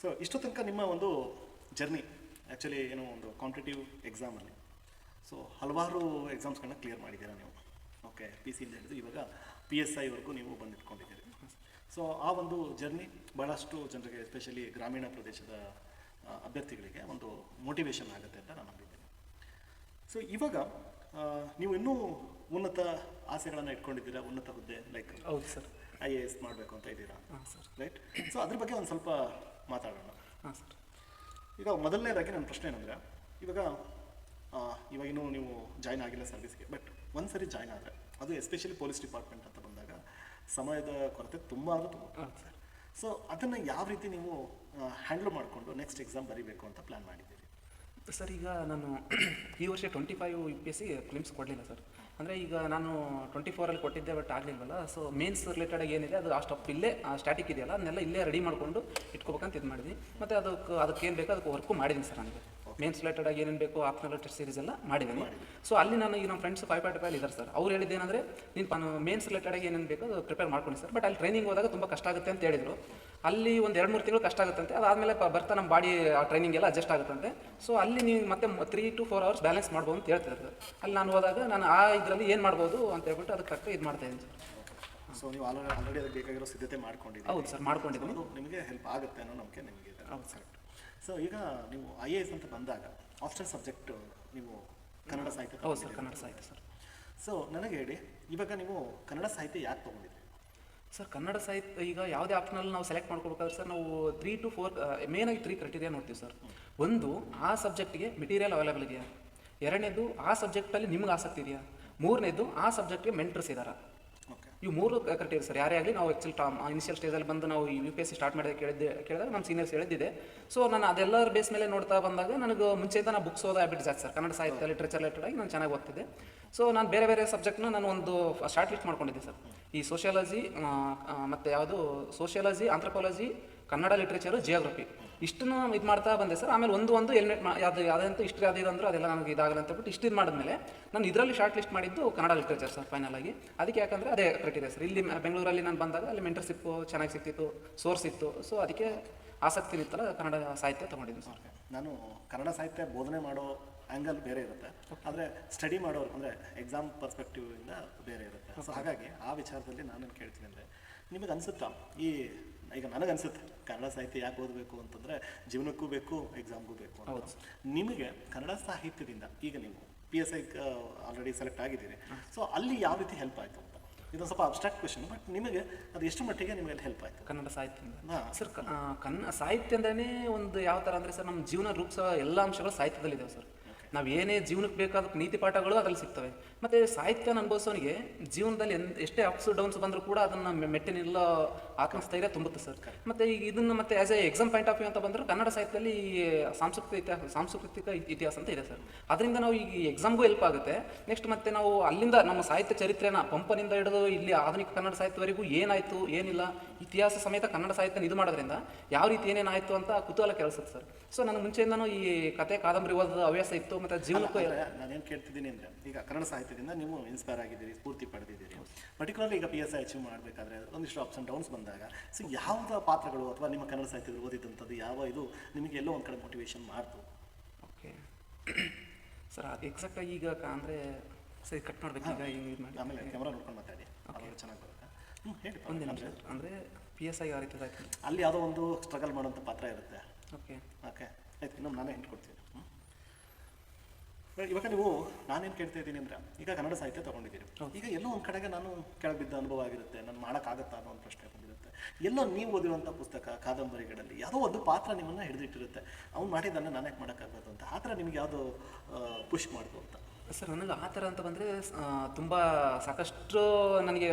So ಇಷ್ಟು ತನಕ ನಿಮ್ಮ ಒಂದು ಜರ್ನಿ ಆ್ಯಕ್ಚುಲಿ ಏನು ಒಂದು ಕಾಂಪಿಟೇಟಿವ್ ಎಕ್ಸಾಮಲ್ಲಿ ಸೊ ಹಲವಾರು ಎಕ್ಸಾಮ್ಸ್ಗಳನ್ನ ಕ್ಲಿಯರ್ ಮಾಡಿದ್ದೀರಾ ನೀವು? ಓಕೆ ಪಿ ಸಿಯಿಂದ ಹಿಡಿದು ಇವಾಗ ಪಿ ಎಸ್ ಐವರೆಗೂ ನೀವು ಬಂದಿಟ್ಕೊಂಡಿದ್ದೀರಿ. ಸೊ ಆ ಒಂದು ಜರ್ನಿ ಭಾಳಷ್ಟು ಜನರಿಗೆ ಎಸ್ಪೆಷಲಿ ಗ್ರಾಮೀಣ ಪ್ರದೇಶದ ಅಭ್ಯರ್ಥಿಗಳಿಗೆ ಒಂದು ಮೋಟಿವೇಶನ್ ಆಗುತ್ತೆ ಅಂತ ನಾನು ನಂಬಿದ್ದೀನಿ. ಸೊ ಇವಾಗ ನೀವು ಇನ್ನೂ ಉನ್ನತ ಆಸೆಗಳನ್ನು ಇಟ್ಕೊಂಡಿದ್ದೀರಾ? ಉನ್ನತ ಹುದ್ದೆ ಲೈಕ್ ಹೌದು ಸರ್. ಐ ಎ ಎಸ್ ಮಾಡಬೇಕು ಅಂತ ಇದ್ದೀರಾ? ಸರ್. ರೈಟ್ ಸೊ ಅದ್ರ ಬಗ್ಗೆ ಒಂದು ಸ್ವಲ್ಪ ಮಾತಾಡೋಣ. ಹಾಂ ಸರ್. ಈಗ ಮೊದಲನೇದಾಗಿ ನನ್ನ ಪ್ರಶ್ನೆ ಏನಂದರೆ ಇವಾಗ ಆ, ಇವಾಗಿನ್ನೂ ನೀವು ಜಾಯ್ನ್ ಆಗಿಲ್ಲ ಸರ್ವಿಸ್ಗೆ ಬಟ್ ಒಂದು ಸರಿ ಜಾಯ್ನ್ ಆದರೆ ಅದು ಎಸ್ಪೆಷಲಿ ಪೊಲೀಸ್ ಡಿಪಾರ್ಟ್ಮೆಂಟ್ ಅಂತ ಬಂದಾಗ ಸಮಯದ ಕೊರತೆ ತುಂಬ ಅಂದರೆ ತುಂಬ. ಸರ್. ಸೊ ಅದನ್ನು ಯಾವ ರೀತಿ ನೀವು ಹ್ಯಾಂಡಲ್ ಮಾಡಿಕೊಂಡು ನೆಕ್ಸ್ಟ್ ಎಕ್ಸಾಮ್ ಬರೀಬೇಕು ಅಂತ ಪ್ಲ್ಯಾನ್ ಮಾಡಿದ್ದೀರಿ? ಸರ್, ಈಗ ನಾನು ಈ ವರ್ಷ twenty five U P S C prelims ಕೊಡಲಿಲ್ಲ ಸರ್. ಅಂದರೆ ಈಗ ನಾನು ಟ್ವೆಂಟಿ ಫೋರಲ್ಲಿ ಕೊಟ್ಟಿದ್ದೆ ಬಟ್ ಆಗಲಿಲ್ವಲ್ಲ. ಸೊ ಮೇನ್ಸ್ ರಿಲೇಟೆಡ್ ಏನಿದೆ, ಅದು ಆ ಸ್ಟಾಪ್ ಇಲ್ಲೇ, ಆ ಸ್ಟ್ಯಾಟಿಕ್ ಇದೆಯಲ್ಲ, ಅದನ್ನೆಲ್ಲ ಇಲ್ಲೇ ರೆಡಿ ಮಾಡಿಕೊಂಡು ಇಟ್ಕೋಬೇಕಂತ ಇದು ಮಾಡಿದ್ವಿ ಮತ್ತು ಅದಕ್ಕೆ ಅದಕ್ಕೆ ಏನು ಬೇಕೋ, ಅದಕ್ಕೆ ವರ್ಕು ಮಾಡಿದ್ದೀನಿ ಸರ್ ನನಗೆ. ಮೇನ್ಸ್ ರಿಲೇಟೆಡ್ ಆಗಿ ಏನೇನು ಬೇಕು ಆಪ್ನ ರಿಲೇಟೆಡ್ ಸೀರೀಸ್ ಎಲ್ಲ ಮಾಡಿದ್ದೀನಿ. ಸೊ ಅಲ್ಲಿ ನಾನು ಈಗ ನಮ್ಮ ಫ್ರೆಂಡ್ಸ್ ಫೈವ್ ಪಾರ್ಟಿ ಫೈವ್ ಇದ್ದಾರೆ ಸರ್ ಅವ್ರು ಹೇಳಿದ್ದೇನೆಂದರೆ ನೀನು ಮೇನ್ಸ್ ರಿಲೇಟೆಡ್ ಆಗಿ ಏನೇನು ಬೇಕು ಅದು ಪ್ರಿಪೇರ್ ಮಾಡ್ಕೊಂಡು ಸರ್ ಬಟ್ ಅಲ್ಲಿ ಟ್ರೈನಿಂಗ್ ಹೋದಾಗ ತುಂಬ ಕಷ್ಟ ಆಗುತ್ತೆ ಅಂತ ಹೇಳಿದರು. ಅಲ್ಲಿ ಒಂದು ಎರಡು ಮೂರು ತಿಂಗಳು ಕಷ್ಟ ಆಗುತ್ತಂತೆ. ಅದಾದಮೇಲೆ ಬರ್ತಾ ನಮ್ಮ ಬಾಡಿ ಆ ಟ್ರೈನಿಂಗ್ ಎಲ್ಲ ಅಡ್ಜಸ್ಟ್ ಆಗುತ್ತಂತೆ. ಸೊ ಅಲ್ಲಿ ನೀವು ಮತ್ತೆ three to four hours balance ಮಾಡ್ಬೋದು ಅಂತ ಹೇಳ್ತಿದ್ದಾರೆ ಸರ್ ಅಲ್ಲಿ ನಾನು ಹೋದಾಗ ನಾನು ಆ ಇದರಲ್ಲಿ ಏನು ಮಾಡ್ಬೋದು ಅಂತ ಹೇಳ್ಬಿಟ್ಟು ಅದಕ್ಕೆ ಕರೆಕ್ಟ್ ಇದು ಮಾಡ್ತಾ ಇದ್ದೀನಿ ಸರ್ ಸೊ ನೀವು ಆಲ್ರೆಡಿ ಆಲ್ರೆಡಿ ಅದಕ್ಕೆ ಬೇಕಾಗಿರೋ ಸಿದ್ಧತೆ ಮಾಡ್ಕೊಂಡಿದ್ದೀನಿ ಹೌದು ಸರ್ ಮಾಡ್ಕೊಂಡಿದ್ದೀನಿ. ನಿಮಗೆ ಹೆಲ್ಪ್ ಆಗುತ್ತೆ ಅನ್ನೋ ನಂಬಿಕೆ ನಿಮಗೆ ಹೌದು ಸರ್ ಸೊ ಈಗ ನೀವು ಐ ಎ ಎಸ್ ಅಂತ ಬಂದಾಗ ಆಪ್ಷನ್ ಸಬ್ಜೆಕ್ಟ್ ನೀವು ಕನ್ನಡ ಸಾಹಿತ್ಯ ಹೌದು ಸರ್ ಕನ್ನಡ ಸಾಹಿತ್ಯ ಸರ್. ಸೊ ನನಗೆ ಹೇಳಿ ಇವಾಗ ನೀವು ಕನ್ನಡ ಸಾಹಿತ್ಯ ಯಾಕೆ ತೊಗೊಂಡಿದ್ರಿ ಸರ್ ಕನ್ನಡ ಸಾಹಿತ್ಯ ಈಗ ಯಾವುದೇ ಆಪ್ಷನಲ್ಲಿ ನಾವು ಸೆಲೆಕ್ಟ್ ಮಾಡ್ಕೋಬೇಕಾದ್ರೆ ಸರ್ ನಾವು ತ್ರೀ ಟು ಫೋರ್ ಮೇನಾಗಿ ತ್ರೀ ಕ್ರೈಟೀರಿಯಾ ನೋಡ್ತೀವಿ ಸರ್. ಒಂದು ಆ ಸಬ್ಜೆಕ್ಟ್ಗೆ ಮೆಟೀರಿಯಲ್ ಅವೈಲೇಬಲ್ ಇದೆಯಾ? ಎರಡನೇದು ಆ ಸಬ್ಜೆಕ್ಟಲ್ಲಿ ನಿಮ್ಗೆ ಆಸಕ್ತಿ ಇದೆಯಾ? ಮೂರನೇದು ಆ ಸಬ್ಜೆಕ್ಟ್ಗೆ ಮೆಂಟ್ರಸ್ ಇದ್ದಾರೆ ಇವು ಮೂರು ಕ್ರೈಟೀರಿಯಾ ಸರ್. ಯಾರೇ ಆಗಲಿ ನಾವು ಆ್ಯಕ್ಚುಲಿ ಟಾಮ್ ಇನಿಷಿಯಲ್ ಸ್ಟೇಜಲ್ಲಿ ಬಂದು ನಾವು U P S C start ಮಾಡಿದ ಕೇಳಿದ್ದೆ, ಕೇಳಿದಾಗ ನಮ್ಮ ಸೀನಿಯರ್ಸ್ ಹೇಳಿದ್ದಿದೆ. ಸೊ ನಾನು ಅದೆಲ್ಲರ ಬೇಸ್ ಮೇಲೆ ನೋಡ್ತಾ ಬಂದಾಗ ನನಗೆ ಮುಂಚೆಯಿಂದ ನಾನು ಬುಕ್ಸ್ ಓದೋ ಹ್ಯಾಬಿಟ್ ಜಾಸ್ತಿ ಸರ್. ಕನ್ನಡ ಸಾಹಿತ್ಯ ಲಿಟ್ರೇಚರ್ ರಿಲೇಟೆಡ್ ಆಗಿ ನಾನು ಚೆನ್ನಾಗಿ ಓದ್ತಿದ್ದೆ. ಸೊ ನಾನು ಬೇರೆ ಬೇರೆ ಸಬ್ಜೆಕ್ಟ್ನ ನಾನು ಒಂದು ಶಾರ್ಟ್ ಲಿಸ್ಟ್ ಮಾಡ್ಕೊಂಡಿದ್ದೆ ಸರ್. ಈ ಸೋಷಿಯಾಲಜಿ ಮತ್ತು ಯಾವುದು sociology anthropology Kannada literature geography ಇಷ್ಟನ್ನು ಇದು ಮಾಡ್ತಾ ಬಂದೆ ಸರ್. ಆಮೇಲೆ ಒಂದು ಒಂದು ಎಲಿಮೆಂಟ್ ಮಾ ಯಾವುದು ಯಾವುದಂತ ಹಿಸ್ಟ್ರಿ ಅದು ಇದು ಅಂದ್ರೆ ಅದೆಲ್ಲ ನನಗೆ ಇದಾಗಲ್ಲ ಅಂತ ಬಿಟ್ಟು ಇಷ್ಟು ಇದು ಮಾಡಿದ್ಮೇಲೆ ನಾನು ಇದರಲ್ಲಿ ಶಾರ್ಟ್ ಲಿಸ್ಟ್ ಮಾಡಿದ್ದು ಕನ್ನಡ ಲಿಟ್ರೇಚರ್ ಸರ್ ಫೈನಲ್ ಆಗಿ. ಅದಕ್ಕೆ ಯಾಕಂದರೆ ಅದೇ ಕ್ರೈಟೀರಿಯಾ ಸರ್. ಇಲ್ಲಿ ಬೆಂಗಳೂರಲ್ಲಿ ನಾನು ಬಂದಾಗ ಅಲ್ಲಿ ಮೆಂಟರ್ಶಿಪ್ಪು ಚೆನ್ನಾಗಿ ಸಿಕ್ತಿತ್ತು ಸೋರ್ಸ್ ಇತ್ತು. ಸೊ ಅದಕ್ಕೆ ಆಸಕ್ತಿ ನಿಂತಲ್ಲ ಕನ್ನಡ ಸಾಹಿತ್ಯ ತೊಗೊಂಡಿದ್ದೀನಿ ಸರ್. ನಾನು ಕನ್ನಡ ಸಾಹಿತ್ಯ ಬೋಧನೆ ಮಾಡೋ ಆ್ಯಂಗಲ್ ಬೇರೆ ಇರುತ್ತೆ. ಆದರೆ ಸ್ಟಡಿ ಮಾಡೋರು ಅಂದರೆ ಎಕ್ಸಾಮ್ ಪರ್ಸ್ಪೆಕ್ಟಿವ್ ಇಂದ ಬೇರೆ ಇರುತ್ತೆ. ಸೊ ಹಾಗಾಗಿ ಆ ವಿಚಾರದಲ್ಲಿ ನಾನೇನು ಕೇಳ್ತೀನಿ ಅಂದರೆ ನಿಮಗೆ ಅನಿಸುತ್ತಾ ಈ ಈಗ ನನಗನ್ಸುತ್ತೆ. ಕನ್ನಡ ಸಾಹಿತ್ಯ ಯಾಕೆ ಓದಬೇಕು ಅಂತಂದರೆ ಜೀವನಕ್ಕೂ ಬೇಕು ಎಕ್ಸಾಮ್ಗೂ ಬೇಕು ಅಂತ. ಹೌದು. ನಿಮಗೆ ಕನ್ನಡ ಸಾಹಿತ್ಯದಿಂದ ಈಗ ನೀವು P S I already select ಆಗಿದ್ದೀರಿ. ಸೊ ಅಲ್ಲಿ ಯಾವ ರೀತಿ ಹೆಲ್ಪ್ ಆಯಿತು ಅಂತ? ಇದೊಂದು ಸ್ವಲ್ಪ ಅಬ್ಸ್ಟ್ರಾಕ್ಟ್ ಕ್ವೆಶನ್ ಬಟ್ ನಿಮಗೆ ಅದು ಎಷ್ಟು ಮಟ್ಟಿಗೆ ನಿಮಗೆ ಅಲ್ಲಿ ಹೆಲ್ಪ್ ಆಯಿತು? ಕನ್ನಡ ಸಾಹಿತ್ಯದಿಂದ? ಹಾಂ. ಸರ್ ಕನ್ನಡ ಕನ್ನ ಸಾಹಿತ್ಯ ಅಂದ್ರೇ ಒಂದು ಯಾವ ಥರ ಅಂದರೆ ಸರ್ ನಮ್ಮ ಜೀವನ ರೂಪಿಸೋ ಎಲ್ಲ ಅಂಶಗಳು ಸಾಹಿತ್ಯದಲ್ಲಿದ್ದಾವೆ ಸರ್. ನಾವು ಏನೇ ಜೀವನಕ್ಕೆ ಬೇಕಾದ ನೀತಿ ಪಾಠಗಳು ಅದರಲ್ಲಿ ಸಿಗ್ತವೆ. ಮತ್ತು ಸಾಹಿತ್ಯನ ಅನುಭವಿಸೋನಿಗೆ ಜೀವನದಲ್ಲಿ ಎನ್, ಎಷ್ಟೇ ಅಪ್ಸ್ ಡೌನ್ಸ್ ಬಂದರೂ ಕೂಡ ಅದನ್ನು ಮೆಟ್ಟಿನೆಲ್ಲ ಆತ್ಮಸ್ಥೈರ್ಯ ತುಂಬುತ್ತೆ ಸರ್. ಮತ್ತು ಈಗ ಇದನ್ನು ಮತ್ತೆ as a exam point of view ಅಂತ ಬಂದರೂ ಕನ್ನಡ ಸಾಹಿತ್ಯದಲ್ಲಿ ಸಾಂಸ್ಕೃತಿಕ ಇತಿಹಾಸ ಸಾಂಸ್ಕೃತಿಕ ಇತಿಹಾಸ ಅಂತ ಇದೆ ಸರ್. ಅದರಿಂದ ನಾವು ಈಗ ಎಕ್ಸಾಮ್ಗೂ ಹೆಲ್ಪ್ ಆಗುತ್ತೆ. ನೆಕ್ಸ್ಟ್ ಮತ್ತೆ ನಾವು ಅಲ್ಲಿಂದ ನಮ್ಮ ಸಾಹಿತ್ಯ ಚರಿತ್ರೆನ ಪಂಪನಿಂದ ಹಿಡಿದು ಇಲ್ಲಿ ಆಧುನಿಕ ಕನ್ನಡ ಸಾಹಿತ್ಯವರೆಗೂ ಏನಾಯಿತು, ಏನಿಲ್ಲ, ಇತಿಹಾಸ ಸಮೇತ ಕನ್ನಡ ಸಾಹಿತ್ಯನ ಇದು ಮಾಡೋದ್ರಿಂದ ಯಾವ ರೀತಿ ಏನೇನಾಯಿತು ಅಂತ ಕುತೂಹಲ ಕೇಳಿಸುತ್ತೆ ಸರ್. ಸೊ ನನಗೆ ಮುಂಚೆಯಿಂದನೂ ಈ ಕತೆ ಕಾದಂಬರಿ ಓದೋದು ಹವ್ಯಾಸ ಇತ್ತು. ಮತ್ತು ಜೀವನಕ್ಕೂ ನಾನೇನು ಕೇಳ್ತಿದ್ದೀನಿ ಅಂದರೆ ಈಗ ಕನ್ನಡ ಸಾಹಿತ್ಯದಿಂದ ನೀವು ಇನ್ಸ್ಪೈರ್ ಆಗಿದ್ದೀರಿ ಸ್ಫೂರ್ತಿ ಪಡೆದಿದ್ದೀರಿ. ಪರ್ಟಿಕ್ಯುಲರ್ಲಿ ಈಗ ಪಿ ಎಸ್ ಐ ಅಚೀವ್ ಮಾಡಬೇಕಾದ್ರೆ ಒಂದಿಷ್ಟು ಅಪ್ಸ್ ಆ್ಯಂಡ್ ಡೌನ್ಸ್ ಬಂದಾಗ ಸೊ ಯಾವ ಪಾತ್ರಗಳು ಅಥವಾ ನಿಮ್ಮ ಕನ್ನಡ ಸಾಹಿತ್ಯದಲ್ಲಿ ಓದಿದಂಥದ್ದು ಯಾವ ಇದು ನಿಮಗೆ ಎಲ್ಲೋ ಒಂದು ಕಡೆ ಮೋಟಿವೇಶನ್ ಮಾಡ್ತು? ಓಕೆ ಸರ್ ಅದು ಎಕ್ಸಾಕ್ಟಾಗಿ ಈಗ ಅಂದರೆ ಸರಿ ಕಟ್ ಮಾಡಬೇಕು ಈಗ ಹಿಂಗೆ ಮಾಡಿ. ಆಮೇಲೆ ಕ್ಯಾಮ್ರಾ ನೋಡ್ಕೊಂಡು ಮಾತಾಡಿ. ಚೆನ್ನಾಗಿ ಬರುತ್ತೆ. ಹ್ಞೂ ಹೇಳಿ ಒಂದು ನಿಮಿಷ. ಅಂದರೆ ಪಿ ಎಸ್ ಐ ಯಾವ ರೀತಿ ಅಲ್ಲಿ ಯಾವುದೋ ಒಂದು ಸ್ಟ್ರಗಲ್ ಮಾಡುವಂಥ ಪಾತ್ರ ಇರುತ್ತೆ. ಓಕೆ ಓಕೆ ಆಯ್ತು ಇನ್ನೊಂದು ನಾನೇ ಹಿಂಟ್ ಕೊಡ್ತೀನಿ? ಇವಾಗ ನೀವು ನಾನೇನು ಕೇಳ್ತಾ ಇದ್ದೀನಿ ಅಂದರೆ ಈಗ ಕನ್ನಡ ಸಾಹಿತ್ಯ ತೊಗೊಂಡಿದ್ದೀರಿ. ಈಗ ಎಲ್ಲೋ ಒಂದು ಕಡೆಗೆ ನಾನು ಕೆಳಗೆ ಬಿದ್ದ ಅನುಭವ ಆಗಿರುತ್ತೆ ನಾನು ಮಾಡೋಕ್ಕಾಗತ್ತಾ ಅನ್ನೋ ಒಂದು ಪ್ರಶ್ನೆ ಬಂದಿರುತ್ತೆ. ಎಲ್ಲೋ ನೀವು ಓದಿರುವಂಥ ಪುಸ್ತಕ ಕಾದಂಬರಿಗಳಲ್ಲಿ ಯಾವುದೋ ಒಂದು ಪಾತ್ರ ನಿಮ್ಮನ್ನು ಹಿಡಿದಿಟ್ಟಿರುತ್ತೆ. ಅವ್ನು ಮಾಡಿದ್ದನ್ನು ನಾನು ಯಾಕೆ ಮಾಡೋಕ್ಕಾಗೋದು ಅಂತ. ಆ ಥರ ನಿಮ್ಗೆ ಯಾವುದು ಪುಷ್ ಮಾಡೋದು ಅಂತ? ಸರ್ ನನಗೆ ಆ ಥರ ಅಂತ ಬಂದರೆ ತುಂಬ ಸಾಕಷ್ಟು ನನಗೆ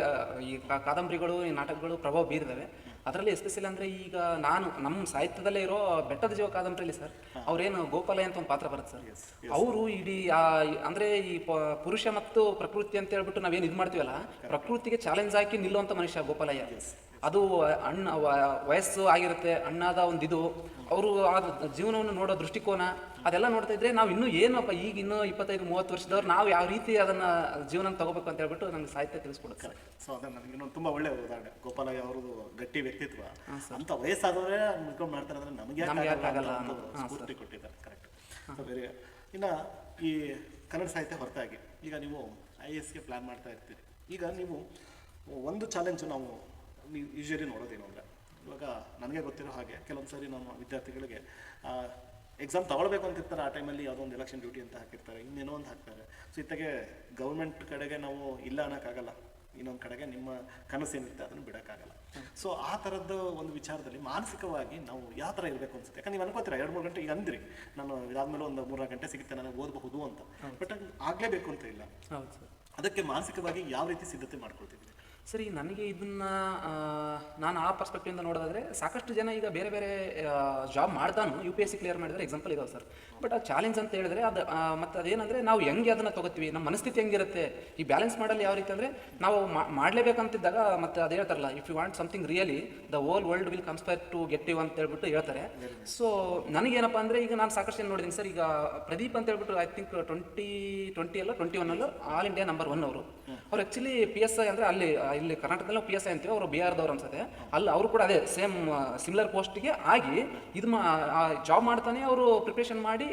ಈ ಕಾದಂಬರಿಗಳು ಈ ನಾಟಕಗಳು ಪ್ರಭಾವ ಬೀರಿದಾವೆ. ಅದರಲ್ಲಿ ಎಸ್ಪೆಷಲಿ ಅಂದರೆ ಈಗ ನಾನು ನಮ್ಮ ಸಾಹಿತ್ಯದಲ್ಲೇ ಇರೋ ಬೆಟ್ಟದ ಜೀವ ಕಾದಂಬರಿಯಲ್ಲಿ ಸರ್ ಅವ್ರೇನು ಗೋಪಾಲಯ್ಯ ಅಂತ ಒಂದು ಪಾತ್ರ ಬರುತ್ತೆ ಸರ್. ಅವರು ಇಡೀ ಆ, ಅಂದ್ರೆ ಈ ಪುರುಷ ಮತ್ತು ಪ್ರಕೃತಿ ಅಂತ ಹೇಳ್ಬಿಟ್ಟು ನಾವೇನು ಇದು ಮಾಡ್ತೀವಲ್ಲ ಪ್ರಕೃತಿಗೆ ಚಾಲೆಂಜ್ ಹಾಕಿ ನಿಲ್ಲುವಂಥ ಮನುಷ್ಯ ಗೋಪಾಲಯ್ಯ. ಅದು ಅಣ್ಣ ವಯಸ್ಸು ಆಗಿರುತ್ತೆ ಅಣ್ಣದ ಒಂದು ಇದು ಅವರು ಆ ಜೀವನವನ್ನು ನೋಡೋ ದೃಷ್ಟಿಕೋನ ಅದೆಲ್ಲ ನೋಡ್ತಾ ಇದ್ರೆ ನಾವು ಇನ್ನೂ ಏನಪ್ಪ ಈಗ ಇನ್ನೂ ಇಪ್ಪತ್ತೈದು ಮೂವತ್ತು ವರ್ಷದವ್ರು ನಾವು ಯಾವ ರೀತಿ ಅದನ್ನ ಜೀವನ ತಗೋಬೇಕು ಅಂತ ಹೇಳ್ಬಿಟ್ಟು ನಂಗೆ ಸಾಹಿತ್ಯ ತಿಳಿಸ್ಕೊಡುತ್ತೆ ಸರ್. ಸೊ ಅದೇ ನನಗೆ ಇನ್ನೊಂದು ತುಂಬಾ ಒಳ್ಳೆ ಉದಾಹರಣೆ. ಗೋಪಾಲಯ್ಯ ಅವ್ರದ್ದು ಗಟ್ಟಿ ವ್ಯಕ್ತಿತ್ವ. ಅಂತ ವಯಸ್ಸಾದವರೇ ನಿಂತ್ಕೊಂಡು ಮಾಡ್ತಾರೆ ಅಂದ್ರೆ ನಮಗೆ ಆಗಲ್ಲ ಸ್ಫೂರ್ತಿ ಕೊಟ್ಟಿದ್ದಾರೆ. ಕರೆಕ್ಟ್ ಬೇರೆ ಇನ್ನು ಈ ಕನ್ನಡ ಸಾಹಿತ್ಯ ಹೊರತಾಗಿ ಈಗ ನೀವು ಐ ಎಸ್ಗೆ ಪ್ಲ್ಯಾನ್ ಮಾಡ್ತಾ ಇರ್ತೀರಿ. ಈಗ ನೀವು ಒಂದು ಚಾಲೆಂಜ್ ನಾವು ನೀವು ಯೂಶಲಿ ನೋಡೋದೇನು ಅಂದರೆ ಇವಾಗ ನನಗೆ ಗೊತ್ತಿರೋ ಹಾಗೆ ಕೆಲವೊಂದು ಸಾರಿ ನಮ್ಮ ವಿದ್ಯಾರ್ಥಿಗಳಿಗೆ ಎಕ್ಸಾಮ್ ತಗೊಳ್ಬೇಕು ಅಂತ ಇರ್ತಾರೆ ಆ ಟೈಮಲ್ಲಿ ಯಾವುದೋ ಒಂದು ಎಲೆಕ್ಷನ್ ಡ್ಯೂಟಿ ಅಂತ ಹಾಕಿರ್ತಾರೆ ಇನ್ನೇನೋ ಒಂದು ಹಾಕ್ತಾರೆ. ಸೊ ಇತ್ತಾಗೆ ಗೌರ್ಮೆಂಟ್ ಕಡೆಗೆ ನಾವು ಇಲ್ಲ ಅನ್ನೋಕ್ಕಾಗಲ್ಲ. ಇನ್ನೊಂದು ಕಡೆಗೆ ನಿಮ್ಮ ಕನಸು ಏನಿರುತ್ತೆ ಅದನ್ನು ಬಿಡೋಕ್ಕಾಗಲ್ಲ. ಸೊ ಆ ಥರದ್ದು ಒಂದು ವಿಚಾರದಲ್ಲಿ ಮಾನಸಿಕವಾಗಿ ನಾವು ಯಾವ ಥರ ಇರಬೇಕು ಅನ್ಸುತ್ತೆ? ಯಾಕಂದ್ರೆ ನೀವು ಅನ್ಕೋತೀರ ಎರಡು ಮೂರು ಗಂಟೆ ಈಗ ಅಂದ್ರಿ ನಾನು ಇದಾದ್ಮೇಲೆ ಒಂದು ಮೂರ್ನಾಲ್ಕು ಗಂಟೆ ಸಿಗುತ್ತೆ ನನಗೆ ಓದಬಹುದು ಅಂತ. ಬಟ್ ಆಗಲೇಬೇಕು ಅಂತ ಇಲ್ಲ. ಅದಕ್ಕೆ ಮಾನಸಿಕವಾಗಿ ಯಾವ ರೀತಿ ಸಿದ್ಧತೆ ಮಾಡ್ಕೊಳ್ತಿದ್ವಿ ಸರಿ, ನನಗೆ ಇದನ್ನ ನಾನು ಆ ಪರ್ಸ್ಪೆಕ್ಟಿವಿಂದ ನೋಡೋದಾದ್ರೆ, ಸಾಕಷ್ಟು ಜನ ಈಗ ಬೇರೆ ಬೇರೆ job ಮಾಡ್ತಾನು U P S C clear ಮಾಡಿದರೆ ಎಕ್ಸಾಂಪಲ್ ಇದಾವೆ ಸರ್ ಬಟ್ ಆ ಚಾಲೆಂಜ್ ಅಂತ ಹೇಳಿದ್ರೆ ಅದು ಮತ್ತು ಅದೇನಂದ್ರೆ ನಾವು ಹೆಂಗೆ ಅದನ್ನ ತಗೋತೀವಿ, ನಮ್ಮ ಮನಸ್ಥಿತಿ ಹೆಂಗಿರುತ್ತೆ, ಈ ಬ್ಯಾಲೆನ್ಸ್ ಮಾಡಲು ಯಾವ ರೀತಿ ಅಂದ್ರೆ, ನಾವು ಮಾಡಲೇಬೇಕಂತಿದ್ದಾಗ ಮತ್ತು ಅದು ಹೇಳ್ತಾರಲ್ಲ if you want something really the whole world will conspire to get you ಅಂತ ಹೇಳ್ಬಿಟ್ಟು ಹೇಳ್ತಾರೆ. ಸೊ ನನಗೇನಪ್ಪ ಅಂದ್ರೆ, ಈಗ ನಾನು ಸಾಕಷ್ಟು ಏನು ನೋಡಿದ್ದೀನಿ ಸರ್ ಈಗ ಪ್ರದೀಪ್ ಅಂತ ಹೇಳ್ಬಿಟ್ಟು ಐ ಥಿಂಕ್ ಟ್ವೆಂಟಿ ಟ್ವೆಂಟಿ ಅಲ್ಲ ಟ್ವೆಂಟಿ ಒನ್ ಅಲ್ಲೂ ಆಲ್ ಇಂಡಿಯಾ ನಂಬರ್ ಒನ್ ಅವರು. ಅವ್ರು ಆ್ಯಕ್ಚುಲಿ ಪಿ ಎಸ್ ಐ ಅಂದರೆ ಅಲ್ಲಿ ಇಲ್ಲಿ ಕರ್ನಾಟಕದಲ್ಲಿ ಪಿ ಎಸ್ ಐ ಅಂತೀವಿ, ಅವರು ಬಿಹಾರದವ್ರು ಅನ್ಸುತ್ತೆ. ಅಲ್ಲಿ ಅವರು ಕೂಡ ಅದೇ ಸೇಮ್ ಸಿಮಿಲರ್ ಪೋಸ್ಟ್ಗೆ ಆಗಿ ಇದು ಮಾ ಜಾಬ್ ಮಾಡ್ತಾನೆ, ಅವರು ಪ್ರಿಪ್ರೇಷನ್ ಮಾಡಿ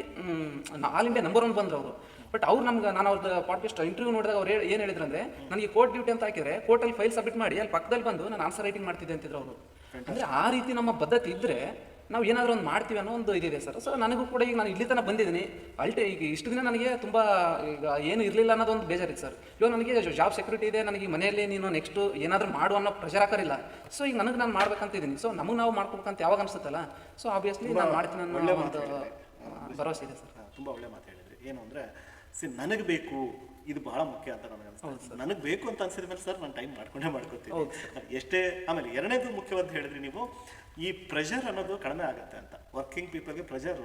ಆಲ್ ಇಂಡಿಯಾ ನಂಬರ್ ಒನ್ ಬಂದರು ಅವರು. ಬಟ್ ಅವ್ರು ನಮ್ಗೆ, ನಾನು ಅವ್ರದ್ದು ಪಾಡ್ಕಾಸ್ಟ್ ಇಂಟರ್ವ್ಯೂ ನೋಡಿದಾಗ ಅವ್ರು ಏನು ಹೇಳಿದ್ರು ಅಂದರೆ, ನನಗೆ ಕೋರ್ಟ್ ಡ್ಯೂಟಿ ಅಂತ ಹಾಕಿದ್ರೆ ಕೋರ್ಟಲ್ಲಿ ಫೈಲ್ ಸಬ್ಮಿಟ್ ಮಾಡಿ, ಅಲ್ಲಿ ಪಕ್ಕದಲ್ಲಿ ಬಂದು ನಾನು ಆನ್ಸರ್ ರೈಟಿಂಗ್ ಮಾಡ್ತಿದ್ದೆ ಅಂತಿದ್ರು ಅವರು. ಅಂದರೆ ಆ ರೀತಿ ನಮ್ಮ ಪದ್ಧತಿ ಇದ್ದರೆ ನಾವು ಏನಾದರೂ ಒಂದು ಮಾಡ್ತೀವಿ ಅನ್ನೋ ಒಂದು ಇದಿದೆ ಸರ್. ಸೊ ನನಗೂ ಕೂಡ ಈಗ ನಾನು ಇಲ್ಲಿ ತನಕ ಬಂದಿದ್ದೀನಿ. ಅಲ್ಟಿ ಈಗ ಇಷ್ಟು ದಿನ ನನಗೆ ತುಂಬ ಈಗ ಏನು ಇರಲಿಲ್ಲ ಅನ್ನೋದೊಂದು ಬೇಜಾರಿತ್ತು ಸರ್. ಇವಾಗ ನನಗೆ ಜಾಬ್ ಸೆಕ್ಯೂರಿಟಿ ಇದೆ ನನಗೆ ಮನೆಯಲ್ಲಿ ನೀನು ನೆಕ್ಸ್ಟು ಏನಾದರೂ ಮಾಡು ಅನ್ನೋ ಪ್ರೆಷರ್ ಹಾಕೋರಿಲ್ಲ. ಸೊ ಈಗ ನನಗೆ ನಾನು ಮಾಡ್ಬೇಕಂತಿದ್ದೀನಿ ಸೊ ನಮಗೆ ನಾವು ಮಾಡ್ಕೊಬೇಕಂತ ಯಾವಾಗ ಅನಿಸುತ್ತಲ್ಲ? ಸೊ ಆಬ್ವಿಯಸ್ಲಿ ನಾನು ಮಾಡ್ತೀನಿ ಅನ್ನೋ ಒಂದು. ಭರವಸೆ ಇದೆ ಸರ್. ತುಂಬ ತುಂಬಾ ಒಳ್ಳೆ ಮಾತು ಹೇಳಿದ್ರಿ. ಏನು ಅಂದರೆ ಸಿ ನನಗೆ ಬೇಕು ಇದು ಬಹಳ ಮುಖ್ಯ ಅಂತ ನನಗೆ ಅನ್ಸುತ್ತೆ ನನಗೆ ಬೇಕು ಅಂತ ಅನ್ಸಿದ ಮೇಲೆ ಸರ್ ನಾನು ಟೈಮ್ ಮಾಡ್ಕೊಂಡೇ ಮಾಡ್ಕೋತೀನಿ. ಎಷ್ಟೇ ಆಮೇಲೆ ಎರಡನೇದು ಮುಖ್ಯವಾದ ಹೇಳಿದ್ರಿ ನೀವು ಈ ಪ್ರೆಷರ್ ಅನ್ನೋದು ಕಡಿಮೆ ಆಗುತ್ತೆ ಅಂತ. ವರ್ಕಿಂಗ್ ಪೀಪಲ್ಗೆ ಪ್ರೆಷರ್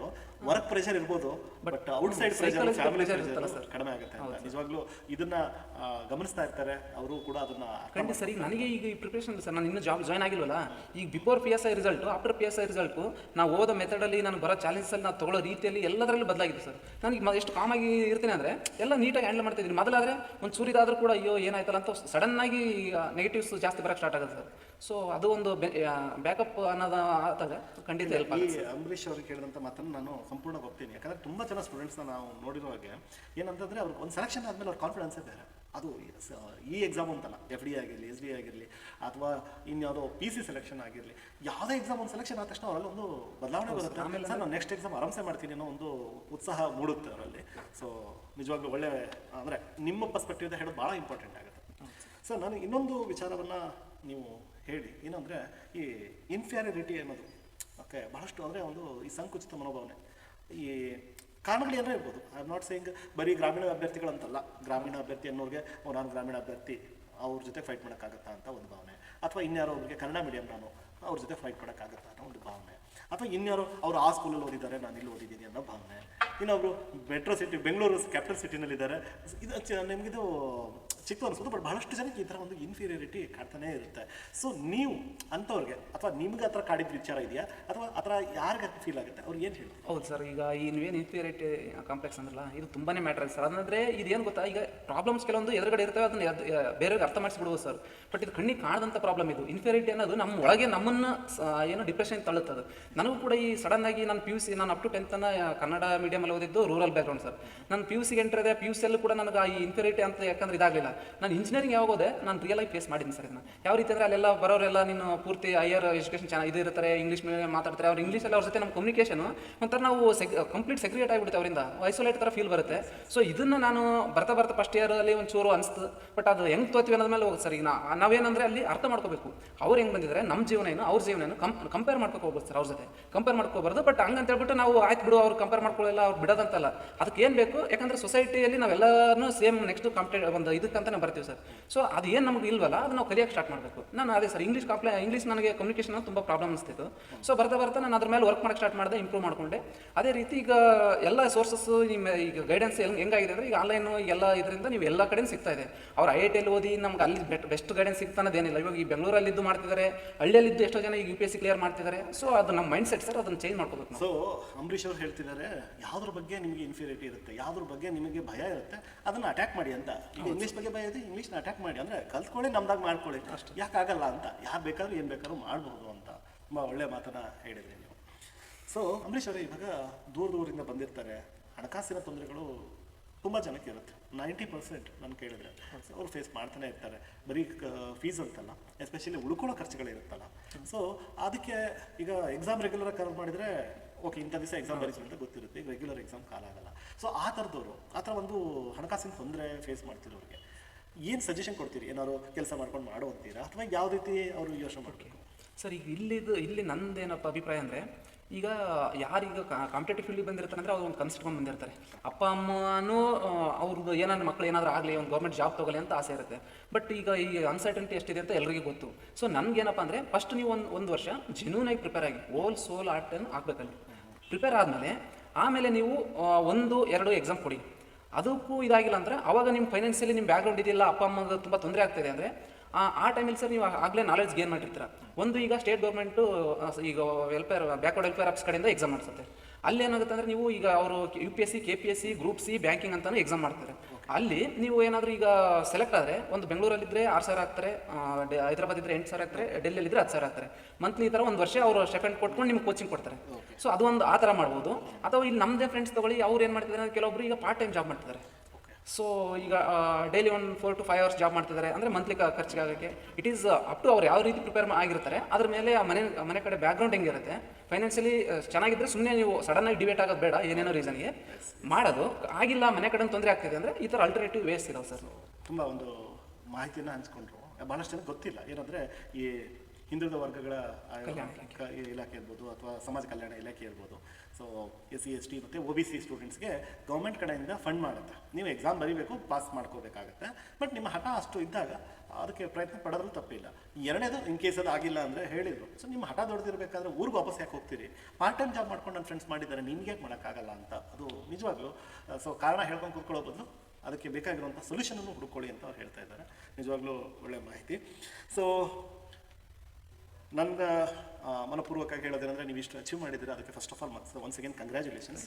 ವರ್ಕ್ ಪ್ರೆಷರ್ ಇರ್ಬೋದು but outside pressure family pressure ಕಡಿಮೆ ಆಗುತ್ತೆ ಅಂತ. ನಿಜವಾಗ್ಲೂ ಇದನ್ನ ಗಮನಿಸ್ತಾ ಇರ್ತಾರೆ. ಅವರು ಕೂಡ ಅದನ್ನ ಖಂಡಿತ ಸರ್ ಈಗ ನನಗೆ ಈಗ ಈ ಪ್ರಿಪ್ರೇಷನ್ ಸರ್. ನಾನು ಇನ್ನೂ ಜಾಬ್ ಜಾಯ್ನ್ ಆಗಿಲ್ವಲ್ಲ? ಈಗ before P S I result after P S I result ನಾವು ಓದೋ ಮೆಥಡಲ್ಲಿ ನಾನು ಬರೋ ಚಾಲೆಂಜಲ್ಲಿ ನಾವು ತಗೊಳ್ಳೋ ರೀತಿಯಲ್ಲಿ ಎಲ್ಲದರಲ್ಲೂ ಬದಲಾಗಿದೆ ಸರ್. ನನಗೆ ಎಷ್ಟು ಕಾಮಾಗಿ ಇರ್ತೀನಿ ಅಂದ್ರೆ ಎಲ್ಲ ನೀಟಾಗಿ ಹ್ಯಾಂಡಲ್ ಮಾಡ್ತಾ ಇದ್ದೀನಿ ಮೊದಲಾದರೆ ಒಂದು ಚೂರಿದಾದ್ರೂ ಕೂಡ ಅಯ್ಯೋ ಏನಾಯ್ತಲ್ಲ ಅಂತ ಸಡನ್ನಾಗಿ ನೆಗೆಟಿವ್ಸ್ ಜಾಸ್ತಿ ಬರೋಕ್ಕೆ ಸ್ಟಾರ್ಟ್ ಆಗುತ್ತೆ ಸರ್. ಸೊ ಅದು ಒಂದು ಬ್ಯಾಕಪ್ ಅನ್ನೋದು ಆದಾಗ ಖಂಡಿತ ಹೆಲ್ಪ್ ಆಗುತ್ತೆ ಅಂಬರೀಷ್ ಅವ್ರಿಗೆ ಕೇಳಿದಂಥ ಮಾತನ್ನು ನಾನು ಸಂಪೂರ್ಣ ಒಪ್ತೀನಿ ಯಾಕಂದ್ರೆ ತುಂಬ ಜನ ಸ್ಟೂಡೆಂಟ್ಸ್ನ ನಾವು ನೋಡಿರೋ ಹಾಗೆ ಏನಂತಂದ್ರೆ ಅವ್ರಿಗೆ ಒಂದು ಸೆಲೆಕ್ಷನ್ ಆದಮೇಲೆ ಅವ್ರ ಕಾನ್ಫಿಡೆನ್ಸೇ ಬೇರೆ ಅದು ಈ ಎಕ್ಸಾಮ್ ಅಂತಲ್ಲ ಎಫ್ ಡಿ ಆಗಿರಲಿ ಎಸ್ ಡಿ ಆಗಿರಲಿ ಅಥವಾ ಇನ್ಯಾವುದೋ ಪಿ ಸಿ ಸೆಲೆಕ್ಷನ್ ಆಗಿರಲಿ ಯಾವುದೇ ಎಕ್ಸಾಮ್ ಒಂದು ಸೆಲೆಕ್ಷನ್ ಆದ ತಕ್ಷಣ ಅವರಲ್ಲಿ ಒಂದು ಬದಲಾವಣೆ ಬರುತ್ತೆ. ಸರ್ ನಾನು ನೆಕ್ಸ್ಟ್ ಎಕ್ಸಾಮ್ ಆರಾಮ್ಸೆ ಮಾಡ್ತೀನಿ ಅನ್ನೋ ಒಂದು ಉತ್ಸಾಹ ಮೂಡುತ್ತೆ ಅವರಲ್ಲಿ. ಸೊ ನಿಜವಾಗ್ಲೂ ಒಳ್ಳೆ ಅಂದರೆ ನಿಮ್ಮ ಪರ್ಸ್ಪೆಕ್ಟಿವ್ ಹೇಳೋದು ಭಾಳ ಇಂಪಾರ್ಟೆಂಟ್ ಆಗುತ್ತೆ. ಸರ್ ನಾನು ಇನ್ನೊಂದು ವಿಚಾರವನ್ನು ನೀವು ಹೇಳಿ. ಏನಂದರೆ ಈ ಇನ್ಫ್ಯಾರಿಟಿ ಅನ್ನೋದು ಓಕೆ ಬಹಳಷ್ಟು ಅಂದರೆ ಒಂದು ಈ ಸಂಕುಚಿತ ಮನೋಭಾವನೆ. ಈ ಕಾರಣಗಳು ಏನಾರ ಇರ್ಬೋದು. ಐ ಆಮ್ ನಾಟ್ ಸೇಯಿಂಗ್ ಬರೀ ಗ್ರಾಮೀಣ ಅಭ್ಯರ್ಥಿಗಳಂತಲ್ಲ. ಗ್ರಾಮೀಣ ಅಭ್ಯರ್ಥಿ ಅನ್ನೋರಿಗೆ ನಾನು ಗ್ರಾಮೀಣ ಅಭ್ಯರ್ಥಿ ಅವ್ರ ಜೊತೆ ಫೈಟ್ ಮಾಡೋಕ್ಕಾಗತ್ತಾ ಅಂತ ಒಂದು ಭಾವನೆ. ಅಥವಾ ಇನ್ಯಾರೋ ಒಬ್ಬರಿಗೆ ಕನ್ನಡ ಮೀಡಿಯಂ ನಾನು ಅವ್ರ ಜೊತೆ ಫೈಟ್ ಮಾಡೋಕ್ಕಾಗತ್ತಾ ಅನ್ನೋ ಒಂದು ಭಾವನೆ. ಅಥವಾ ಇನ್ಯಾರೋ ಅವರು ಆ ಸ್ಕೂಲಲ್ಲಿ ಓದಿದ್ದಾರೆ, ನಾನು ಇಲ್ಲಿ ಓದಿದ್ದೀನಿ ಅನ್ನೋ ಭಾವನೆ. ಇನ್ನೊಬ್ರು ಮೆಟ್ರೋ ಸಿಟಿ ಬೆಂಗಳೂರು ಕ್ಯಾಪಿಟಲ್ ಸಿಟಿನಲ್ಲಿದ್ದಾರೆ ಇದು ನಿಮಗಿದು ಚಿಕ್ಕ ಅನಿಸ್ಬೋದು ಬಟ್ ಬಹಳಷ್ಟು ಜನಕ್ಕೆ ಈ ಥರ ಒಂದು ಇನ್ಫೀರಿಯರಿಟಿ ಕಾಡ್ತಾನೆ ಇರುತ್ತೆ. ಸೊ ನೀವು ಅಂಥವ್ರಿಗೆ, ಅಥವಾ ನಿಮ್ಗೆ ಆ ಥರ ಕಾಡಿದ ವಿಚಾರ ಇದೆಯಾ? ಅಥವಾ ಆ ಥರ ಯಾರಿಗೆ ಫೀಲ್ ಆಗುತ್ತೆ? ಅವ್ರು ಏನು ಹೇಳ್ತಾರೆ? ಹೌದು ಸರ್, ಈಗ ಈ ನೀವೇನು ಇನ್ಫೀರಿಯರಿಟಿ ಕಾಂಪ್ಲೆಕ್ಸ್ ಅಂದ್ರಲ್ಲ, ಇದು ತುಂಬಾನೇ ಮ್ಯಾಟರ್ ಸರ್. ಅದಂದ್ರೆ ಇದೇನು ಗೊತ್ತಾ, ಈಗ ಪ್ರಾಬ್ಲಮ್ಸ್ ಕೆಲವೊಂದು ಎದುರುಗಡೆ ಇರ್ತವೆ, ಅದನ್ನ ಬೇರೆಯವ್ರಿಗೆ ಅರ್ಥ ಮಾಡಿಸ್ಬಿಡುವುದು ಸರ್. ಬಟ್ ಇದು ಕಣ್ಣಿಗೆ ಕಾಣದಂಥ ಪ್ರಾಬ್ಲಮ್ ಇದು. ಇನ್ಫೀರಿಯರಿಟಿ ಅನ್ನೋದು ನಮ್ಮ ಒಳಗೆ ನಮ್ಮನ್ನ ಸ- ಏನು ಡಿಪ್ರೆಷನ್ ತಳ್ಳುತ್ತದೆ ನನಗೂ ಕೂಡ ಈ ಸಡನ್ ಆಗಿ ನಾನು ಪಿ ಯು ಸಿ ನಾನು ಅಪ್ ಟು ಟೆಂತನ ಕನ್ನಡ ಮೀಡಿಯಮಲ್ಲಿ ಓದಿದ್ದು ರೂರಲ್ ಬ್ಯಾಕ್ಗ್ರೌಂಡ್ ಸರ್. ನಾನು ಪಿ ಯು ಸಿಗೆ ಎಂಟ್ರದೆ ಪಿ ಯು ಸಿಯಲ್ಲೂ ಕೂಡ ನನಗೆ ಈ ಇನ್ಫೀರಿಯರಿಟಿ ಅಂತ ಯಾಕಂದ್ರೆ ಇದಾಗಲಿಲ್ಲ. ನಾನು ಇಂಜಿನಿಯರಿಂಗ್ ಯಾವಾಗ ಹೋದೆ, ನಾನು ರಿಯಲ್ ಲೈಫ್ ಫೇಸ್ ಮಾಡಿದ್ದೀನಿ ಸರ್ ಇದನ್ನ. ಯಾವ ರೀತಿ ಅಂದರೆ ಅಲ್ಲೆಲ್ಲ ಬರೋರೆಲ್ಲ ನೀನು ಪೂರ್ತಿ ಹೈಯರ್ ಎಜುಕೇಷನ್ ಚೆನ್ನಾಗಿ ಇದು ಇರ್ತಾರೆ ಇಂಗ್ಲೀಷ್ ಮೇಲೆ ಮಾತಾಡ್ತಾರೆ, ಅವ್ರು ಇಂಗ್ಲೀಷಲ್ಲಿ ಅವ್ರ ಜೊತೆ ನಮ್ಮ ಕಮ್ಯುನಿಕೇಷನ್ ಒಂಥರ ನಾವು ಸೆಗ್ ಕಂಪ್ಲೀಟ್ ಸೆಕ್ರಿಯೇಟ್ ಆಗಿಬಿಡುತ್ತೆ ಅವರಿಂದ. ಐಸೋಲೇಟ್ ಥರ ಫೀಲ್ ಬರುತ್ತೆ. ಸೊ ಇದನ್ನು ನಾನು ಬರ್ತಾ ಬರ್ತಾ ಫಸ್ಟ್ ಇಯರಲ್ಲಿ ಚೂರು ಅನಿಸ್ತು. ಬಟ್ ಅದು ಹೆಂಗೆ ತೋತೀವಿ ಅನ್ನೋದ್ಮೇಲೆ ಹೋಗುತ್ತೆ ಸರ್ ಈಗ ನಾವೇನಂದ್ರೆ ಅಲ್ಲಿ ಅರ್ಥ ಮಾಡ್ಕೋಬೇಕು. ಅವ್ರು ಹೆಂಗೆ ಬಂದಿದ್ದಾರೆ ನಮ್ಮ ಜೀವನ ಏನು, ಅವ್ರ ಜೀವನ ಏನು ಕಂ ಕಂಪೇರ್ ಮಾಡ್ಕೊ ಹೋಗ್ಬೋದು ಸರ್ ಅವ್ರ ಜೊತೆ. ಕಂಪೇರ್ ಮಾಡ್ಕೋಬಾರ್ದು ಬಟ್ ಹಂಗಂತ ಹೇಳ್ಬಿಟ್ಟು ನಾವು ಆಯ್ತು ಬಿಡು, ಅವ್ರು ಕಂಪೇರ್ ಮಾಡ್ಕೊಳ್ಳಲ್ಲ, ಅವ್ರು ಬಿಡೋದಂತಲ್ಲ. ಅದಕ್ಕೆ ಏನು ಬೇಕು? ಯಾಕಂದ್ರೆ ಸೊಸೈಟಿಯಲ್ಲಿ ನಾವೆಲ್ಲರೂ ಸೇಮ್ ನೆಕ್ಸ್ಟ್ ಕಾಂಪಿಟೇ ಒಂದು ಇದಕ್ಕೆ ಕಲಿಬೇಕಂತಾನೆ ಬರ್ತೀವಿ ಸರ್. ಸೊ ಅದು ಏನು ನಮ್ಗೆ ಇಲ್ವಲ್ಲ ಅದು ನಾವು ಕಲಿಯೋಕೆ ಸ್ಟಾರ್ಟ್ ಮಾಡಬೇಕು. ನಾನು ಅದೇ ಸರ್ ಇಂಗ್ಲೀಷ್ ಕಾಪ್ಲೆ ಇಂಗ್ಲೀಷ್ ನನಗೆ ಕಮ್ಯುನಿಕೇಷನ್ ತುಂಬ ಪ್ರಾಬ್ಲಮ್ ಅನಿಸ್ತಿತ್ತು. ಸೊ ಬರ್ತಾ ಬರ್ತಾ ನಾನು ಅದ್ರ ಮೇಲೆ ವರ್ಕ್ ಮಾಡಕ್ಕೆ ಸ್ಟಾರ್ಟ್ ಮಾಡಿದೆ ಇಂಪ್ರೂವ್ ಮಾಡಿಕೊಂಡೆ. ಅದೇ ರೀತಿ ಈಗ ಎಲ್ಲ ಸೋರ್ಸಸ್ ನಿಮ್ಮ ಈಗ ಗೈಡೆನ್ಸ್ ಹೆಂಗೆ ಹೆಂಗಾಗಿದೆ ಅಂದರೆ ಈಗ ಆನ್ಲೈನು ಎಲ್ಲ ಇದರಿಂದ ನೀವು ಎಲ್ಲ ಕಡೆ ಸಿಗ್ತಾ ಇದೆ. ಅವ್ರು ಐ ಐ ಟಿಯಲ್ಲಿ ಓದಿ ನಮ್ಗೆ ಅಲ್ಲಿ ಬೆಸ್ಟ್ ಗೈಡೆನ್ಸ್ ಸಿಗ್ತಾನದೇನಿಲ್ಲ ಇವಾಗ ಈ ಬೆಂಗಳೂರಲ್ಲಿದ್ದು ಮಾಡ್ತಿದ್ದಾರೆ ಹಳ್ಳಿಯಲ್ಲಿದ್ದು ಎಷ್ಟೋ ಜನ ಈಗ U P S C clear ಮಾಡ್ತಿದ್ದಾರೆ ಸೊ ಅದು ನಮ್ಮ ಮೈಂಡ್ ಸೆಟ್ ಸರ್ ಅದನ್ನು ಚೇಂಜ್ ಮಾಡ್ಕೋಬೇಕು ನಾವು. ಸೊ ಅಂಬರೀಷ್ ಅವ್ರು ಹೇಳ್ತಿದ್ದಾರೆ ಯಾವ್ದ್ರ ಬಗ್ಗೆ ನಿಮಗೆ ಇನ್ಫಿರಿಟಿ ಇರುತ್ತೆ ಯಾವ್ದ್ರ ಬಗ್ಗೆ ನಿಮಗೆ ಭಯ ಇರುತ್ತೆ ಅದನ್ನ ಅಟ್ಯಾಕ್ ಮಾಡಿ ಅಂತ. ಇಂಗ್ಲೀಷ್ ಬಗ್ಗೆ ಭಯ ಇದೆ ಇಂಗ್ಲೀಷ್ನ ಅಟ್ಯಾಕ್ ಮಾಡಿ ಅಂದರೆ ಕಲ್ತ್ಕೊಳ್ಳಿ ನಮ್ದಾಗ ಮಾಡ್ಕೊಳ್ಳಿ. ಯಾಕಾಗಲ್ಲ ಅಂತ? ಯಾರು ಬೇಕಾದ್ರೂ ಏನು ಬೇಕಾದ್ರೂ ಮಾಡ್ಬೋದು ಅಂತ ತುಂಬ ಒಳ್ಳೆ ಮಾತನ್ನ ಹೇಳಿದ್ರಿ ನೀವು. ಸೊ ಅಂಬರೀಷ್ ಅವರೇ ಇವಾಗ ದೂರ ದೂರಿಂದ ಬಂದಿರ್ತಾರೆ. ಹಣಕಾಸಿನ ತೊಂದರೆಗಳು ತುಂಬ ಜನಕ್ಕೆ ಇರುತ್ತೆ. ನೈಂಟಿ ಪರ್ಸೆಂಟ್ ನಾನು ಕೇಳಿದ್ರೆ. ಅವ್ರು ಫೇಸ್ ಮಾಡ್ತಾನೆ ಇರ್ತಾರೆ. ಬರೀ ಫೀಸ್ ಅಂತಲ್ಲ. ಎಸ್ಪೆಷಲಿ ಉಳ್ಕೊಳ್ಳೋ ಖರ್ಚುಗಳಿರುತ್ತಲ್ಲ. ಸೊ ಅದಕ್ಕೆ ಈಗ ಎಕ್ಸಾಮ್ ರೆಗ್ಯುಲರ್ ಕವರ್ ಮಾಡಿದರೆ ಓಕೆ ಇಂಥ ದಿವಸ ಎಕ್ಸಾಮ್ ಬರೀಸಿ ಅಂತ ಗೊತ್ತಿರುತ್ತೆ. ಈಗ ರೆಗ್ಯುಲರ್ ಎಕ್ಸಾಮ್ ಕಾಲ ಆಗಲ್ಲ. ಸೊ ಆ ಥರದವರು ಆ ಥರ ಒಂದು ಹಣಕಾಸಿನ ತೊಂದರೆ ಫೇಸ್ ಮಾಡ್ತಿರೋರಿಗೆ ಏನು ಸಜೆಷನ್ ಕೊಡ್ತೀರಿ? ಏನಾದ್ರು ಕೆಲಸ ಮಾಡ್ಕೊಂಡು ಮಾಡೋ ಅಂತೀರಾ? ಅಥವಾ ಯಾವ ರೀತಿ ಅವರು ಯೋಚನೆ ಮಾಡಬೇಕು? ಸರ್ ಈಗ ಇಲ್ಲಿದು, ಇಲ್ಲಿ ನಂದೇನಪ್ಪ ಅಭಿಪ್ರಾಯ ಅಂದರೆ, ಈಗ ಯಾರೀಗ ಕಾಂಪಿಟೇಟಿವ್ ಫೀಲ್ಡಿಗೆ ಬಂದಿರ್ತಾರೆ ಅಂದರೆ ಅವ್ರು ಒಂದು ಕನ್ಸಿಟ್ಕೊಂಡು ಬಂದಿರ್ತಾರೆ. ಅಪ್ಪ, ಅಮ್ಮನೂ ಅವ್ರದ್ದು ಏನಾದ್ರು ಮಕ್ಕಳು ಏನಾದರೂ ಆಗಲಿ ಒಂದು ಗೌರ್ಮೆಂಟ್ ಜಾಬ್ ತೊಗೊಳ್ಳಿ ಅಂತ ಆಸೆ ಇರುತ್ತೆ. ಬಟ್ ಈಗ ಈ ಅನ್ಸರ್ಟನಿಟಿ ಎಷ್ಟಿದೆ ಅಂತ ಎಲ್ಲರಿಗೂ ಗೊತ್ತು. ಸೊ ನನಗೇನಪ್ಪ ಅಂದರೆ ಫಸ್ಟ್ ನೀವು ಒಂದು ಒಂದು ವರ್ಷ ಜೆನ್ಯೂನಾಗಿ ಪ್ರಿಪೇರ್ ಆಗಿ ಓಲ್ ಸೋಲ್ ಆರ್ಟನ್ನು ಹಾಕ್ಬೇಕಲ್ಲಿ ಪ್ರಿಪೇರ್ ಆದಮೇಲೆ, ಆಮೇಲೆ ನೀವು ಒಂದು, ಎರಡು ಎಕ್ಸಾಮ್ ಕೊಡಿ. ಅದಕ್ಕೂ ಇದಾಗಿಲ್ಲ ಅಂದರೆ ಅವಾಗ ನಿಮ್ಮ ಫೈನಾನ್ಸಿಯಲಿ ನಿಮ್ಮ ಬ್ಯಾಕ್ಗ್ರೌಂಡ್ ಇದೆಯಲ್ಲ, ಅಪ್ಪ ಅಮ್ಮಗೆ ತುಂಬ ತೊಂದರೆ ಆಗ್ತಿದೆ ಅಂದರೆ, ಆ ಆ ಟೈಮಲ್ಲಿ ಸರ್ ನೀವು ಆಗಲೇ ನಾಲೆಡ್ಜ್ ಗೇನ್ ಮಾಡಿರ್ತೀರ ಒಂದು ಈಗ ಸ್ಟೇಟ್ ಗೌರ್ಮೆಂಟು ಈಗ ವೆಲ್ಫೇರ್ ಬ್ಯಾಕ್ವರ್ಡ್ ವೆಲ್ಫೇರ್ ಆಪ್ಸ್ ಕಡೆಯಿಂದ ಎಕ್ಸಾಮ್ ಮಾಡಿಸುತ್ತೆ. ಅಲ್ಲಿ ಏನಾಗುತ್ತೆ ಅಂದರೆ ನೀವು ಈಗ ಅವರು U P S C K P S C group C banking ಅಂತಲೂ ಎಕ್ಸಾಮ್ ಮಾಡ್ತಾರೆ. ಅಲ್ಲಿ ನೀವು ಏನಾದರೂ ಈಗ ಸೆಲೆಕ್ಟ್ ಆದರೆ ಒಂದು ಬೆಂಗಳೂರಲ್ಲಿದ್ದರೆ ಆರು ಸಾವಿರ ಆಗ್ತಾರೆ ಹೈದರಾಬಾದ್ ಇದ್ದರೆ ಎಂಟು ಸಾವಿರ ಆಗ್ತಾರೆ ಡೆಲ್ಲಿಯಲ್ಲಿದ್ದರೆ ಹತ್ತು ಸಾವಿರ ಆಗ್ತಾರೆ. ಮಂತ್ಲಿ ಈ ಥರ ಒಂದು ವರ್ಷ ಅವರು ಸ್ಟೆಫೆಂಡ್ ಕೊಟ್ಕೊಂಡು ನಿಮ್ಗೆ ಕೋಚಿಂಗ್ ಕೊಡ್ತಾರೆ. ಸೊ ಅದು ಒಂದು ಆ ಥರ ಮಾಡ್ಬೋದು. ಅಥವಾ ಇಲ್ಲಿ ನಮ್ಮದೇ ಫ್ರೆಂಡ್ಸ್ ತಗೊಳ್ಳಿ ಅವ್ರು ಏನು ಮಾಡ್ತಿದ್ದಾರೆ ಅಂದ್ರೆ ಕೆಲವೊಬ್ರು ಈಗ ಪಾರ್ಟ್ ಟೈಮ್ ಜಾಬ್ ಮಾಡ್ತಿದ್ದಾರೆ. ಸೊ ಈಗ ಡೈಲಿ ಒಂದು four to five hours job ಮಾಡ್ತಿದ್ದಾರೆ ಅಂದರೆ ಮಂತ್ಲಿ ಖರ್ಚಿಗಾಗಕ್ಕೆ ಇಟ್ ಈಸ್ ಅಪ್ ಟು ಅವ್ರು ಯಾವ ರೀತಿ ಪ್ರಿಪೇರ್ ಆಗಿರ್ತಾರೆ. ಅದ್ರ ಮೇಲೆ ಆ ಮನೆ ಮನೆ ಕಡೆ ಬ್ಯಾಕ್ಗ್ರೌಂಡ್ ಹೆಂಗಿರುತ್ತೆ? ಫೈನಾನ್ಷಿಯಲಿ ಚೆನ್ನಾಗಿದ್ದರೆ ಸುಮ್ಮನೆ ನೀವು ಸಡನ್ನಾಗಿ ಡಿಬೇಟ್ ಆಗೋದು ಬೇಡ. ಏನೇನೋ ರೀಸನ್ಗೆ ಮಾಡೋದು. ಆಗಿಲ್ಲ ಮನೆ ಕಡೆ ತೊಂದರೆ ಆಗ್ತಿದೆ ಅಂದರೆ ಈ ಥರ ಅಲ್ಟರ್ನೇಟಿವ್ ವೇಸ್ ಇದಾವೆ ಸರ್. ತುಂಬ ಒಂದು ಮಾಹಿತಿಯನ್ನು ಹಂಚ್ಕೊಂಡ್ರು. ಭಾಳಷ್ಟು ಜನ ಗೊತ್ತಿಲ್ಲ. ಏನಂದರೆ ಈ ಹಿಂದುಳಿದ ವರ್ಗಗಳ ಈ ಇಲಾಖೆ ಇರ್ಬೋದು ಅಥವಾ ಸಮಾಜ ಕಲ್ಯಾಣ ಇಲಾಖೆ ಇರ್ಬೋದು. So S C S T ಮತ್ತು ಒ ಬಿ ಸಿ ಸ್ಟೂಡೆಂಟ್ಸ್ಗೆ ಗೌರ್ಮೆಂಟ್ ಕಡೆಯಿಂದ ಫಂಡ್ ಮಾಡುತ್ತೆ. ನೀವು ಎಕ್ಸಾಮ್ ಬರೀಬೇಕು ಪಾಸ್ ಮಾಡ್ಕೋಬೇಕಾಗುತ್ತೆ. ಬಟ್ ನಿಮ್ಮ ಹಠ ಅಷ್ಟು ಇದ್ದಾಗ ಅದಕ್ಕೆ ಪ್ರಯತ್ನ ಪಡೋದ್ರೂ ತಪ್ಪಿಲ್ಲ. ಎರಡನೇದು ಇನ್ ಕೇಸ್ ಅದು ಆಗಿಲ್ಲ ಅಂದರೆ ಹೇಳಿದರು. ಸೊ ನಿಮ್ಮ ಹಠ ದೊಡ್ಡದಿರಬೇಕಾದ್ರೆ ಊರಿಗೆ ವಾಪಸ್ ಯಾಕೆ ಹೋಗ್ತೀರಿ? ಪಾರ್ಟ್ ಟೈಮ್ ಜಾಬ್ ಮಾಡ್ಕೊಂಡು ನನ್ನ ಫ್ರೆಂಡ್ಸ್ ಮಾಡಿದ್ದಾರೆ, ನಿಮ್ಗೆ ಯಾಕೆ ಮಾಡೋಕ್ಕಾಗಲ್ಲ ಅಂತ. ಅದು ನಿಜವಾಗ್ಲೂ ಸೊ ಕಾರಣ ಹೇಳ್ಕೊಂಡು ಕೂತ್ಕೊಳ್ಳೋ ಬದಲು ಅದಕ್ಕೆ ಬೇಕಾಗಿರುವಂಥ ಸೊಲ್ಯೂಷನನ್ನು ಹುಡುಕೊಳ್ಳಿ ಅಂತ ಅವ್ರು ಹೇಳ್ತಾ ಇದ್ದಾರೆ. ನಿಜವಾಗ್ಲೂ ಒಳ್ಳೆ ಮಾಹಿತಿ. ಸೊ ನನ್ನ ಮನಪೂರ್ವಕವಾಗಿ ಹೇಳೋದೇನೆಂದರೆ ನೀವು ಇಷ್ಟು ಅಚೀವ್ ಮಾಡಿದ್ದೀರಾ ಅದಕ್ಕೆ ಫಸ್ಟ್ ಆಫ್ ಆಲ್ ಮತ್ತೆ ಒನ್ಸ್ ಅಗೇನ್ ಕಂಗ್ರ್ಯಾಚುಲೇಷನ್ಸ್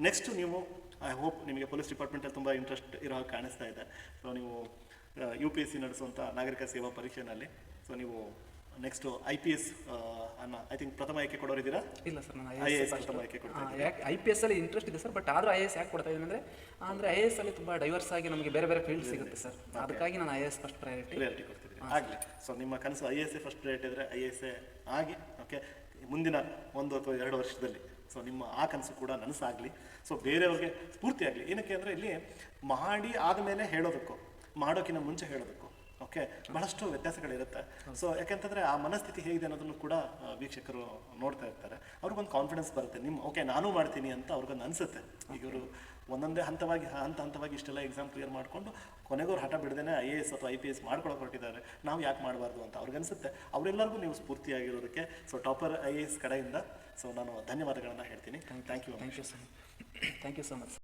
ನೆಕ್ಸ್ಟ್ ನೀವು ಐ ಹೋಪ್ ನಿಮಗೆ ಪೊಲೀಸ್ ಡಿಪಾರ್ಟ್ಮೆಂಟಲ್ಲಿ ತುಂಬ ಇಂಟ್ರೆಸ್ಟ್ ಇರೋ ಕಾಣಿಸ್ತಾ ಇದೆ. ಸೊ ನೀವು ಯು ಪಿ ಎಸ್ ಸಿ ನಡೆಸುವಂಥ ನಾಗರಿಕ ಸೇವಾ ಪರೀಕ್ಷೆನಲ್ಲಿ ಸೊ ನೀವು ನೆಕ್ಸ್ಟು ಐ ಪಿ ಎಸ್ ಅನ್ನ ಐ ಥಿಂಕ್ ಪ್ರಥಮ ಆಯ್ಕೆ ಕೊಡೋರಿದ್ದೀರಾ ಇಲ್ಲ ಸರ್ ನಾನು I I A S S ಪ್ರಥಮ ಆಯ್ಕೆ ಕೊಡ್ತೀನಿ ಯಾಕೆ ಐ ಪಿ ಎಸ್ ಅಲ್ಲಿ ಇಂಟ್ರೆಸ್ಟ್ ಇದೆ ಸರ್ ಬಟ್ ಆದರೂ ಐ ಎಸ್ ಯಾಕೆ ಕೊಡ್ತಾ ಇದ್ದೀನಿ ಅಂದರೆ ಅಂದರೆ ಐ ಎಸ್ ಅಲ್ಲಿ ತುಂಬ ಡೈವರ್ಸ್ ಆಗಿ ನಮಗೆ ಬೇರೆ ಬೇರೆ ಫೀಲ್ಡ್ ಸಿಗುತ್ತೆ ಸರ್. ಅದಕ್ಕಾಗಿ ನಾನು I S first priority priority ಕೊಡ್ತೀನಿ ಆಗಲಿ. ಸೊ ನಿಮ್ಮ ಕನಸು I S A first priority ಇದ್ದರೆ ಐ ಎಸ್ ಎ ಆಗಿ ಓಕೆ ಮುಂದಿನ ಒಂದು ಅಥವಾ ಎರಡು ವರ್ಷದಲ್ಲಿ. ಸೊ ನಿಮ್ಮ ಆ ಕನಸು ಕೂಡ ನನಸಾಗಲಿ. ಸೊ ಬೇರೆಯವ್ರಿಗೆ ಸ್ಫೂರ್ತಿಯಾಗಲಿ. ಏನಕ್ಕೆ ಅಂದರೆ ಇಲ್ಲಿ ಮಾಡಿ ಆದಮೇಲೆ ಹೇಳೋದಕ್ಕೂ ಮಾಡೋಕ್ಕಿಂತ ಮುಂಚೆ ಹೇಳೋದಕ್ಕೂ ಓಕೆ ಬಹಳಷ್ಟು ವ್ಯತ್ಯಾಸಗಳಿರುತ್ತೆ. ಸೊ ಯಾಕೆಂತಂದ್ರೆ ಆ ಮನಸ್ಥಿತಿ ಹೇಗಿದೆ ಅನ್ನೋದನ್ನು ಕೂಡ ವೀಕ್ಷಕರು ನೋಡ್ತಾ ಇರ್ತಾರೆ. ಅವ್ರಿಗೊಂದು ಕಾನ್ಫಿಡೆನ್ಸ್ ಬರುತ್ತೆ. ನಿಮ್ಮ ಓಕೆ ನಾನು ಮಾಡ್ತೀನಿ ಅಂತ ಅವ್ರಿಗೊಂದು ಅನಿಸುತ್ತೆ. ಈಗ ಇವರು ಒಂದೊಂದೇ ಹಂತವಾಗಿ ಹಂತ ಹಂತವಾಗಿ ಇಷ್ಟೆಲ್ಲ ಎಕ್ಸಾಮ್ ಕ್ಲಿಯರ್ ಮಾಡಿಕೊಂಡು ಕೊನೆಗೋರು ಹಠ ಬಿಡದೇನೆ ಐ ಎ ಎಸ್ ಅಥವಾ ಐ ಪಿ ಎಸ್ ಮಾಡ್ಕೊಳಕ್ಕೆ ಹೊರಟಿದ್ದಾರೆ. ನಾವು ಯಾಕೆ ಮಾಡಬಾರ್ದು ಅಂತ ಅವ್ರಿಗೆ ಅನಿಸುತ್ತೆ. ಅವರೆಲ್ಲರಿಗೂ ನೀವು ಸ್ಫೂರ್ತಿಯಾಗಿರೋದಕ್ಕೆ so topper I A S ಕಡೆಯಿಂದ ಸೊ ನಾನು ಧನ್ಯವಾದಗಳನ್ನು ಹೇಳ್ತೀನಿ. Thank you thank you so thank you so much